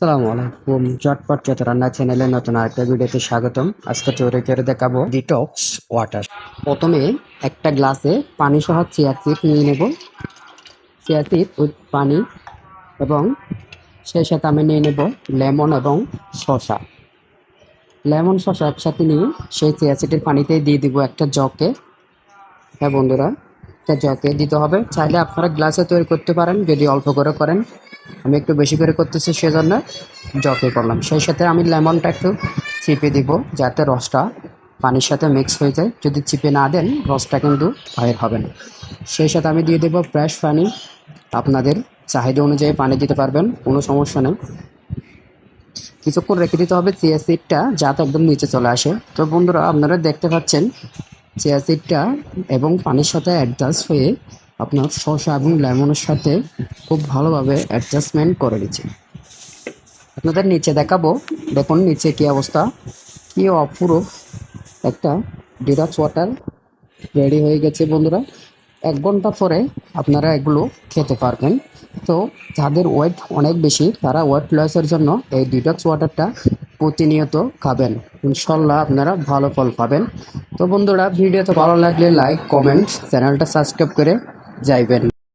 আসসালামু আলাইকুম। চটপট চট রান্না চ্যানেলে নতুন আরেকটা ভিডিওতে স্বাগতম। আজকে তৈরি করে দেখাবো ডিটক্স ওয়াটার প্রথমে একটা গ্লাসে পানি সহ চিয়া সিড নিয়ে নেব। চিয়া সিড উইথ পানি এবং সেই সাথে আমি নিয়ে নেব লেমন এবং শসা। লেমন, শসা একসাথে নিয়ে সেই চিয়া সিডের পানিতে দিয়ে দিব একটা জকে হ্যাঁ বন্ধুরা একটা জকে দিতে হবে। চাইলে আপনারা গ্লাসে তৈরি করতে পারেন, যদি অল্প করে করেন। আমি একটু বেশি করে করতেছি সেজন্য জকে করলাম। সেই সাথে আমি লেমনটা একটু চিপে দিব, যাতে রসটা পানির সাথে মিক্স হয়ে যায়। যদি চিপে না দেন, রসটা কিন্তু বাইর হবে না। সেই সাথে আমি দিয়ে দেবো ফ্রেশ পানি। আপনাদের চাহিদা অনুযায়ী পানি দিতে পারবেন, কোনো সমস্যা নেই। কিছুক্ষণ রেখে দিতে হবে, চিয়া সিডটা যাতে একদম নিচে চলে আসে। তো বন্ধুরা, আপনারা দেখতে পাচ্ছেন চিয়া সিডটা এবং পানির সাথে অ্যাডজাস্ট হয়ে আপনার শসা এবং লেমনের সাথে খুব ভালোভাবে অ্যাডজাস্টমেন্ট করে দিচ্ছে আপনাদের নিচে দেখাবো, দেখুন নিচে কি অবস্থা। কি অপূরূপ একটা ডিডক্স ওয়াটার রেডি হয়ে গেছে বন্ধুরা। এক ঘণ্টা পরে আপনারা এগুলো খেতে পারবেন। তো যাদের ওয়েট অনেক বেশি, তারা ওয়েট লসের জন্য এই ডিটক্স ওয়াটারটা প্রতিনিয়ত খাবেন। ইনশাল্লাহ আপনারা ভালো ফল পাবেন। তো বন্ধুরা ভিডিওতে ভালো লাগলে লাইক কমেন্ট চ্যানেলটা সাবস্ক্রাইব করে যাইবেন।